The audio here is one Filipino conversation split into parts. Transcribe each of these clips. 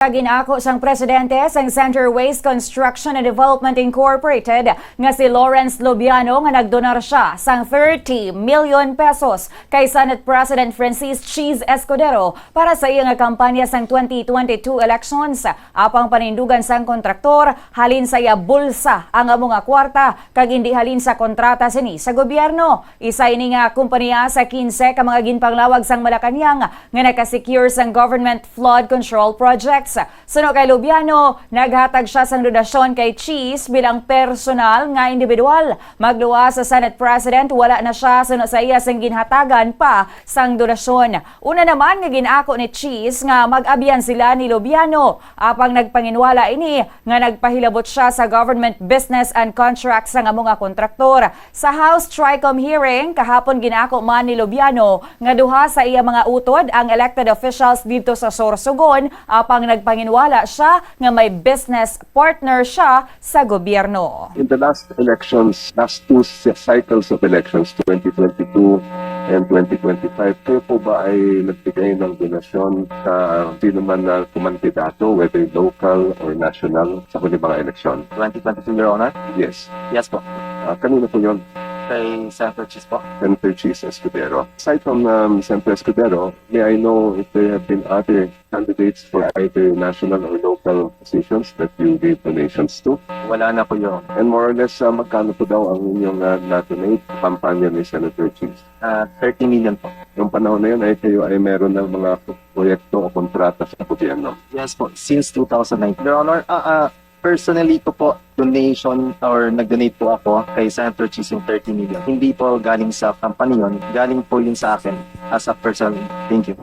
Ginako sang presidente sang Center Waste Construction and Development Incorporated nga si Lawrence Lubiano nga nagdonar siya sang 30 million pesos kay Senate President Francis Cheese Escudero para sa iya nga kampanya sang 2022 elections. Apang panindugan sang kontraktor halin sa iya bulsa ang amo nga kwarta kag hindi halin sa kontrata sini sa gobyerno. Isa ini nga kumpanya sa 15 ka mga ginpanglawag sang Malacañang nga nakasecure sang government flood control projects. Suno kay Lubiano, naghatag siya sang donasyon kay Cheese bilang personal nga individual. Magluwa sa Senate President, wala na siya suno sa iya sang ginhatagan pa sang donasyon. Una naman nga ginako ni Cheese nga mag-abyan sila ni Lubiano. Apang nagpanginwala ini nga nagpahilabot siya sa government business and contracts sa nga mga kontraktor. Sa House Tricom hearing, kahapon ginako man ni Lubiano nga duha sa iya mga utod ang elected officials dito sa Sorsogon apang nagpanginwala siya nga may business partner siya sa gobyerno. In the last elections, last two cycles of elections, 2022 and 2025, kayo po ba ay nagbigay ng donasyon sa sino man na kumandidato, whether local or national, sa huli mga eleksyon? 2022, Your Honor? Yes. Yes po. Uh, kanino po yun? Kay Senator Cheese po. Senator Cheese Escudero. Aside from um, Senator Escudero, may I know if there have been other candidates for either national or local positions that you gave donations to? Wala na po, Honor. And more or less, uh, magkano po daw ang inyong uh, na-donate kampanya ni Senator Cheese? Ah, 30 million po. Noong panahon na yun ay kayo ay meron ng mga proyekto o kontrata sa gobyerno. Yes po. Since 2009. Your Honor, ah, ah, personally ko po, donation or nag-donate po ako kay Senator Cheese yung 30 million. Hindi po galing sa company yun. Galing po yun sa akin as a person. Thank you.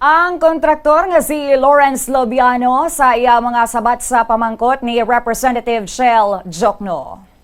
Ang kontraktor nga si Lawrence Lobiano sa iya mga sabat sa pamangkot ni Representative Shell Jokno.